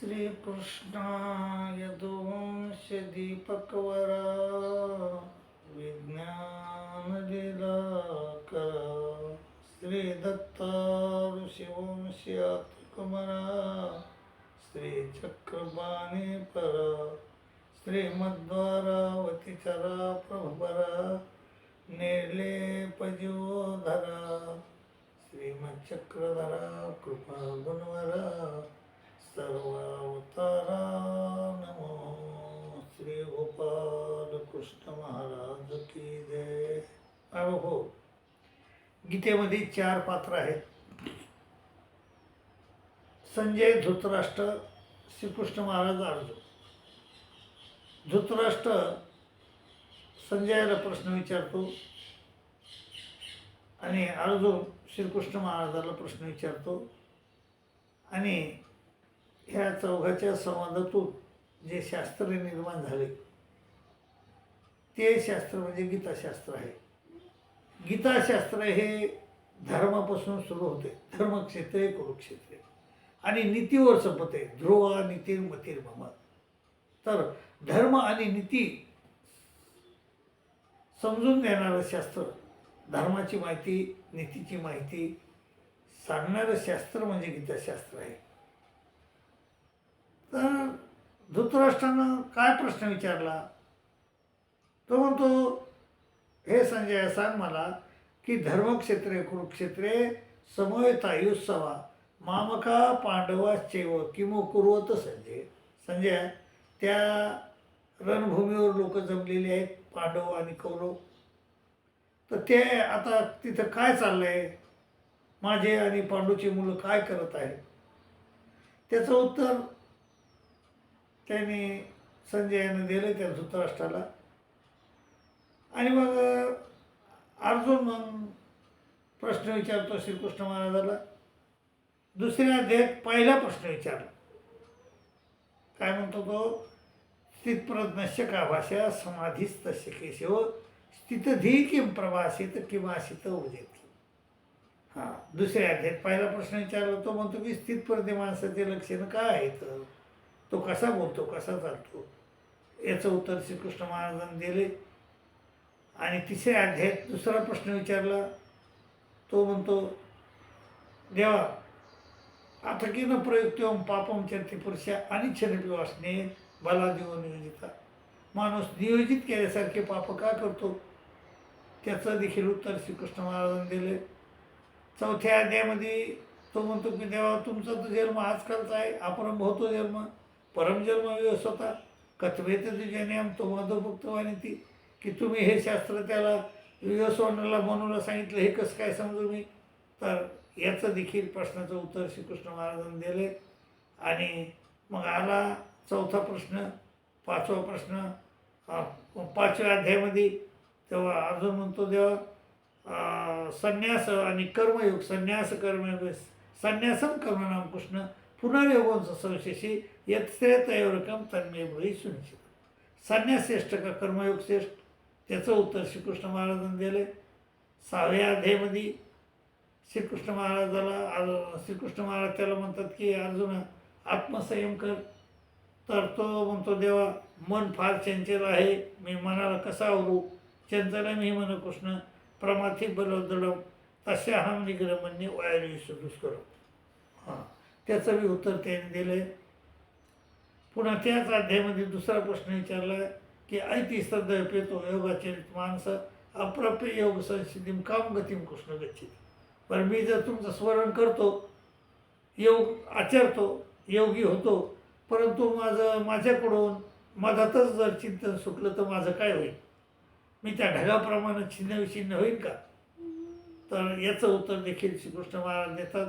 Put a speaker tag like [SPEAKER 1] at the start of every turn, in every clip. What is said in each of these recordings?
[SPEAKER 1] श्रीकृष्णाय दोंश दीपकवरा विज्ञान दिला करा श्री परा श्रीमद्वारावती प्रभुपरा निर्लेपजीवधरा श्रीमच्चक्रधरा कृपा गुणवरा सर्वावतारा नमो श्री गोपाल कृष्ण महाराज की जय. हो. गीतेमध्ये चार पात्र आहेत. संजय धृतराष्ट्र श्रीकृष्ण महाराज अर्जुन. धृतराष्ट्र संजयाला प्रश्न विचारतो आणि अर्जुन श्रीकृष्ण महाराजाला प्रश्न विचारतो आणि ह्या चौघाच्या संवादातून जे शास्त्र निर्माण झाले ते शास्त्र म्हणजे गीताशास्त्र आहे. गीताशास्त्र हे धर्मापासून सुरू होते. धर्मक्षेत्रे कुरुक्षेत्रे. आणि नीतीवर संपते ध्रुव नीतीर मतीर मम. तर धर्म आणि नीती समजून देणारं शास्त्र धर्माची माहिती नीतीची माहिती सांगणारं शास्त्र म्हणजे गीताशास्त्र आहे. तर धृतराष्ट्रानं काय प्रश्न विचारला? तो म्हणतो हे संजय सांग मला की धर्मक्षेत्रे कुरुक्षेत्रे समवेतायुत्सवा मामका पांडवाश्चैव किमो कुरवत संजय. संजय त्या रणभूमीवर लोक जमलेले आहेत पांडव आणि कौरव. तर ते आता तिथं काय चाललं आहे माझे आणि पांडूची मुलं काय करत आहेत? त्याचं उत्तर त्यांनी संजयानं दिलं त्या धृतराष्ट्राला. आणि मग अर्जुन मग प्रश्न विचारतो श्रीकृष्ण महाराजाला. दुसऱ्या अध्यायात पहिला प्रश्न विचारला. काय म्हणतो तो? स्थितप्रज्ञश्य का भाषा समाधीस्तस्य केशव स्थितधी किम प्रवासित किंवा आशित उजेत. हां दुसऱ्या अध्यायात पहिला प्रश्न विचारला तो म्हणतो की स्थितप्रज्ञ माणसाचे लक्षण काय आहेत? तो कसा बोलतो कसा चालतो? याचं उत्तर श्रीकृष्ण महाराजांनी दिले. आणि तिसऱ्या अध्यायात दुसरा प्रश्न विचारला. तो म्हणतो देवा आता की न प्रयुक्तम पापम चरती पुरुषा आणि वासने बला देव नियोजिता. माणूस नियोजित केल्यासारखे पाप का करतो? त्याचं देखील उत्तर श्रीकृष्ण महाराजांनी दिले. चौथ्या अध्यायामध्ये तो म्हणतो की देवा तुमचा तो जन्म आजकालचा आहे आपण होतो जन्म. परमजन्म व्यवस्था होता कथवेत तुझ्या तुम्हाला तो मधुभक्तवानी ती. की तुम्ही हे शास्त्र त्याला विवस्वानाला मनूला सांगितलं हे कसं काय समजू मी? तर याचं देखील प्रश्नाचं उत्तर श्रीकृष्ण महाराजांनी दिले आणि मग आला चौथा प्रश्न पाचवा प्रश्न पाचव्या अध्यायामध्ये तेव्हा अर्जुन म्हणतो देवा संन्यास आणि कर्मयोग संन्यास कर्मयोग संन्यासम कर्मनाम कृष्ण पुनर्योगोंच संशेषी यत्रेतयोरकम तन्मे ब्रही सुनिश्चित संन्यास श्रेष्ठ का कर्मयोग श्रेष्ठ त्याचं उत्तर श्रीकृष्ण महाराजांनी दिले सहाव्या अध्यायमध्ये श्रीकृष्ण महाराजाला श्रीकृष्ण महाराज त्याला म्हणतात की अर्जुन आत्मसंयम कर. तर तो म्हणतो देवा मन फार चंचल आहे. मी मनाला कसा आवरू? चंचल मी मन कृष्ण प्रमाथी बलदडम तशा हम निग्रमण्य वायू दुष्करम हां. त्याचं बी उत्तर त्याने दिलं पुन्हा त्याच अध्यायामध्ये दुसरा प्रश्न विचारला की ऐती श्रद्धा पेतो योगाचरित माणसं अप्राप्य योग संसिद्धीम काम गतीम कृष्ण गच्छित. पण मी जर तुमचं स्मरण करतो योग आचरतो योगी होतो परंतु माझं माझ्याकडून मधातच जर चिंतन सुकलं तर माझं काय होईल? मी त्या ढगाप्रमाणे छिन्नविछिन्न होईल का? तर याचं उत्तर देखील श्रीकृष्ण महाराज देतात.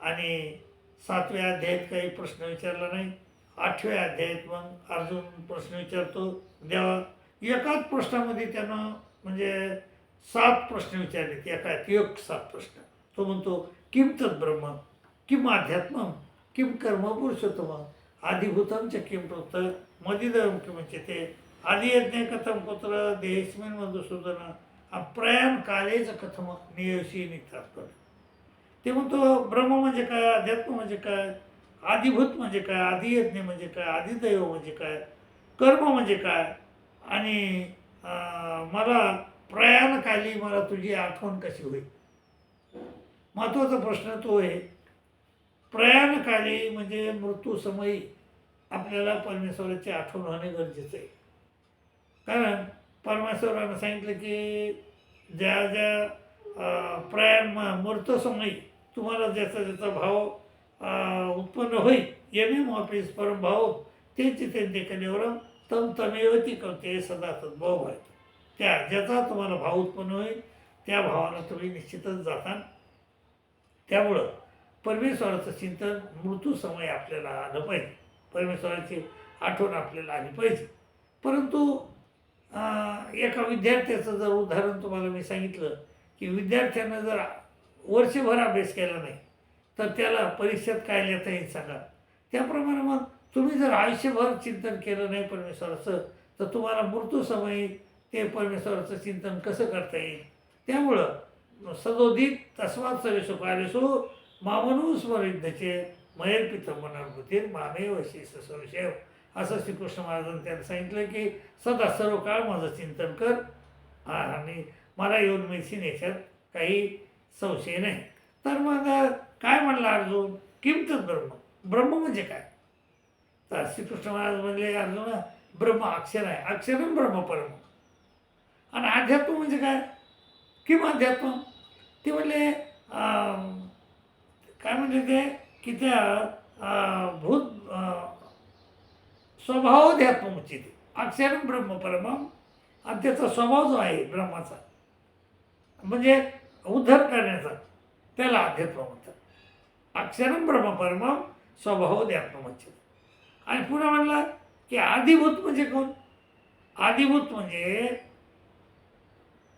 [SPEAKER 1] आणि सातव्या अध्यायात काही प्रश्न विचारला नाही. आठव्या अध्यायात मग अर्जुन प्रश्न विचारतो देवा एकाच प्रश्नामध्ये त्यानं म्हणजे सात प्रश्न विचारलेत एका एक सात प्रश्न. तो म्हणतो किम तत् ब्रह्म? किम अध्यात्म किम कर्म पुरुषोत्तम? आदिभूतम च किम प्रोक्त? मदिदम किमुच्यते आदियज्ञ कथम पुत्र देहस्मिन मधुसूदन? अप्रयाण कालेच कथम? नियशी निघतात ते म्हणतो ब्रह्म म्हणजे काय? अध्यात्म म्हणजे काय? आदिभूत म्हणजे काय आदियज्ञ म्हणजे काय आदिदैव म्हणजे काय कर्म म्हणजे काय? आणि मला प्रयाणकाली मला तुझी आठवण कशी होईल? महत्त्वाचा प्रश्न तो आहे. प्रयाणकाली म्हणजे मृत्यूसमयी आपल्याला परमेश्वराची आठवण होणे गरजेचं आहे. कारण परमेश्वरानं सांगितलं की ज्या ज्या प्रयाण म- मृत्यूसमयी तुम्हाला ज्याचा ज्याचा भाव उत्पन्न होईल एम एम परम भाव त्यांची त्यांचे कलेवरम तम तमेवती कवते सदा तद्भाव आहेत त्या ज्याचा तुम्हाला भाव उत्पन्न होईल त्या भावाला तुम्ही निश्चितच जाता त्यामुळं परमेश्वराचं चिंतन मृत्यू समय आपल्याला आलं पाहिजे परमेश्वराची आठवण आपल्याला आली पाहिजे परंतु एका विद्यार्थ्याचं जर उदाहरण तुम्हाला मी सांगितलं की विद्यार्थ्यानं जर वर्षभर अभ्यास केला नाही तर त्याला परीक्षेत काय लिहिता येईल सांगा. त्याप्रमाणे मग तुम्ही जर आयुष्यभर चिंतन केलं नाही परमेश्वराचं तर तुम्हाला मृत्यूसमयी ते परमेश्वराचं चिंतन कसं करता येईल? त्यामुळं सदोदित तस्मात सरेसो कार्यसो मामनू स्मरिद्धचे मयर मनानुभूती मामेव वशिष्ठ संशय असं श्रीकृष्ण महाराजांनी त्यांना सांगितलं की सदा सर्व काळ माझं चिंतन कर आणि मला येऊन मिळशील याच्यात काही संशय नाही. तर मग काय म्हणला अर्जुन? किमतच ब्रह्म? ब्रह्म म्हणजे काय? तर श्रीकृष्ण महाराज म्हणले अर्जुन ब्रह्म अक्षर आहे. अक्षरम ब्रह्म परम. आणि अध्यात्म म्हणजे काय? किम अध्यात्म ते म्हणले काय म्हणजे ते? की त्या भूत स्वभाव स्वभावाध्यात्म उचित. अक्षरम ब्रह्म परम. आणि त्याचा स्वभाव जो आहे ब्रह्माचा म्हणजे उद्धार करण्याचा त्याला अध्यात्म म्हणतात. अक्षरम ब्रह्म परमम स्वभावाध्यात्म उचित आणि पुन्हा म्हणला की आदिभूत म्हणजे कोण? आदिभूत म्हणजे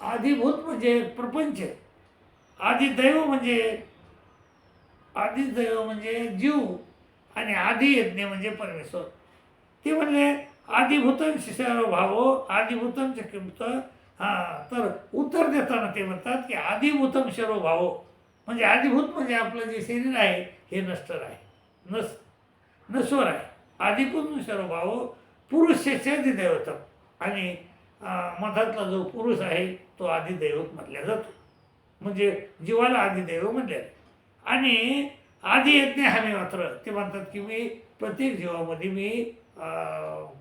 [SPEAKER 1] आदिभूत म्हणजे प्रपंच. आदिदैव म्हणजे आदिदैव म्हणजे जीव आणि आदियज्ञ म्हणजे परमेश्वर. ते म्हणले आदिभूतम शिष्यारो भावो आदिभूतम च किंमत हां तर उत्तर देताना ते म्हणतात की आदिभूतम शरो भावो म्हणजे आदिभूत म्हणजे आपलं जे शरीर आहे हे नष्टर आहे. नस नश्वर आहे. आदिभूत म्हणजे सर्व भावो पुरुष आदिदैवतम आणि मधातला जो पुरुष आहे तो आदिदैवत म्हटला जातो. म्हणजे जीवाला आदिदैव म्हटले आणि आधी येत नाही हवे मात्र ते म्हणतात की मी प्रत्येक जीवामध्ये मी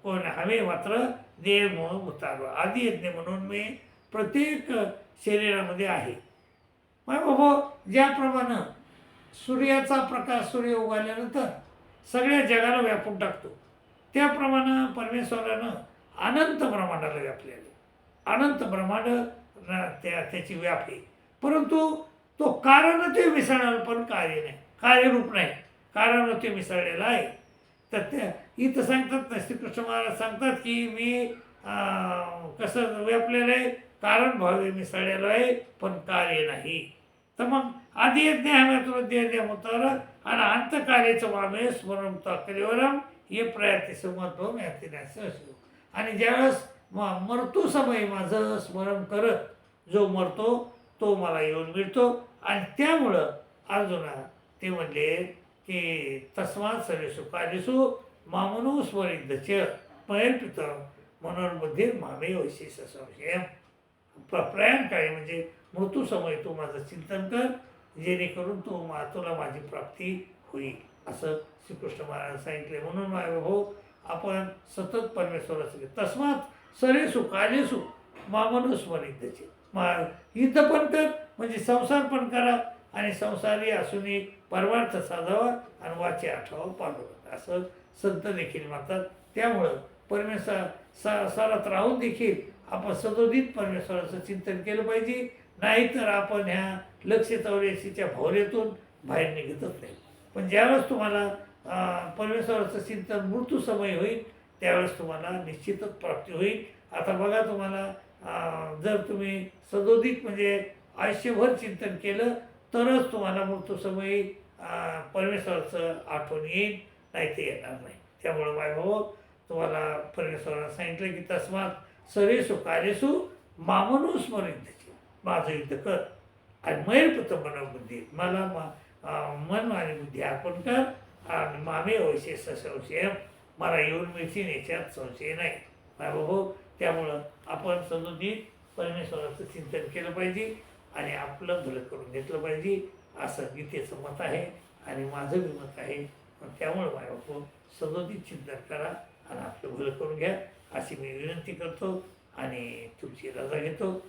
[SPEAKER 1] कोण हवे मात्र देव म्हणून उतारलो. आदी यज्ञ म्हणून मी प्रत्येक शरीरामध्ये आहे. म्हणजे हो, बाबा हो, ज्याप्रमाणे सूर्याचा प्रकाश सूर्य उगाल्यानंतर सगळ्या जगाला व्यापून टाकतो. त्याप्रमाणे परमेश्वरानं अनंत ब्रह्मांडाला व्यापलेलं अनंत ब्रह्मांड त्या त्याची व्याप आहे. परंतु तो कारण ते मिसळणार पण कार्य नाही कार्यरूप नाही. कारण ते मिसळलेलं आहे. तर त्या इथं सांगतात ना श्रीकृष्ण महाराज सांगतात की मी कसं व्यापलेलं आहे? कारण भावे मिसळलेलो आहे पण कार्य नाही. तर मग आधी यज्ञ हव्या आणि अंतकार्याचं मामे स्मरण कलेवरम हे प्रयाती महत्त्व असतो आणि ज्यावेळेस म मरतो समय माझं स्मरण करत जो मरतो तो मला येऊन मिळतो. आणि त्यामुळं अर्जुना ते म्हणले की तस्मात सर्वेसु कार्यसु मामनो स्मरिद्धच पैर पितर बुद्धी मामे वैशिष संशय प्रयाण काय? म्हणजे मृत्यू समय तू माझं चिंतन कर जेणेकरून तू मा तुला माझी प्राप्ती होईल असं श्रीकृष्ण महाराज सांगितले. म्हणून माझ्या भाऊ आपण सतत परमेश्वराचं तस्मात सरेसु कालेसु मामनो स्मरिद्धचे मा युद्ध पण कर म्हणजे संसार पण करा आणि संसारी असूनही परमार्थ साधावा आणि वाचे आठवावं पाडू असं संत देखील म्हणतात. त्यामुळं परमेश्वर सा सारात राहून देखील आपण सदोदित परमेश्वराचं चिंतन केलं पाहिजे. नाहीतर आपण ह्या लक्ष चौऱ्याऐंशीच्या भोवऱ्यातून बाहेर निघतच नाही. पण ज्यावेळेस तुम्हाला परमेश्वराचं चिंतन मृत्यू समय होईल त्यावेळेस तुम्हाला निश्चितच प्राप्ती होईल. आता बघा तुम्हाला जर तुम्ही सदोदित म्हणजे आयुष्यभर चिंतन केलं तरच तुम्हाला मृत्यूसमयी अं, परमेश्वराचं आठवण येईल नाही ते येणार नाही. त्यामुळं माय भाऊ तुम्हाला परमेश्वरानं सांगितलं की तस्मात सरेसु कार्यसु मामनो स्मरित माझं युद्ध कर. आणि मैरपुत्र मन बुद्धी मला मा मन आणि बुद्धी अर्पण कर. आणि मामे वैसे संशय मला येऊन मिळतील याच्यात संशय नाही. बाबा त्यामुळं आपण सदोदित परमेश्वराचं चिंतन केलं पाहिजे. आणि आपलं भलं करून घेतलं पाहिजे. असं गीतेचं मत आहे. आणि माझं बी मत आहे. मग त्यामुळं बाबा सदोदित चिंतन करा. आणि आपलं भलं करून घ्या. अशी मी विनंती करतो आणि तुमची रजा घेतो.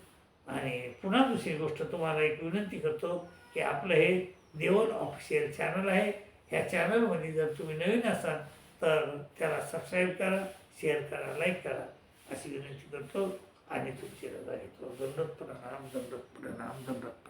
[SPEAKER 1] आणि पुन्हा दुसरी गोष्ट तुम्हाला एक विनंती करतो की आपलं हे देवल ऑफिशियल चॅनल आहे. ह्या चॅनलमध्ये जर तुम्ही नवीन असाल तर त्याला सबस्क्राईब करा शेअर करा लाईक करा अशी विनंती करतो. आणि तुमची रजा घेतो. दंडक प्रणाम दंडक प्रणाम दंडक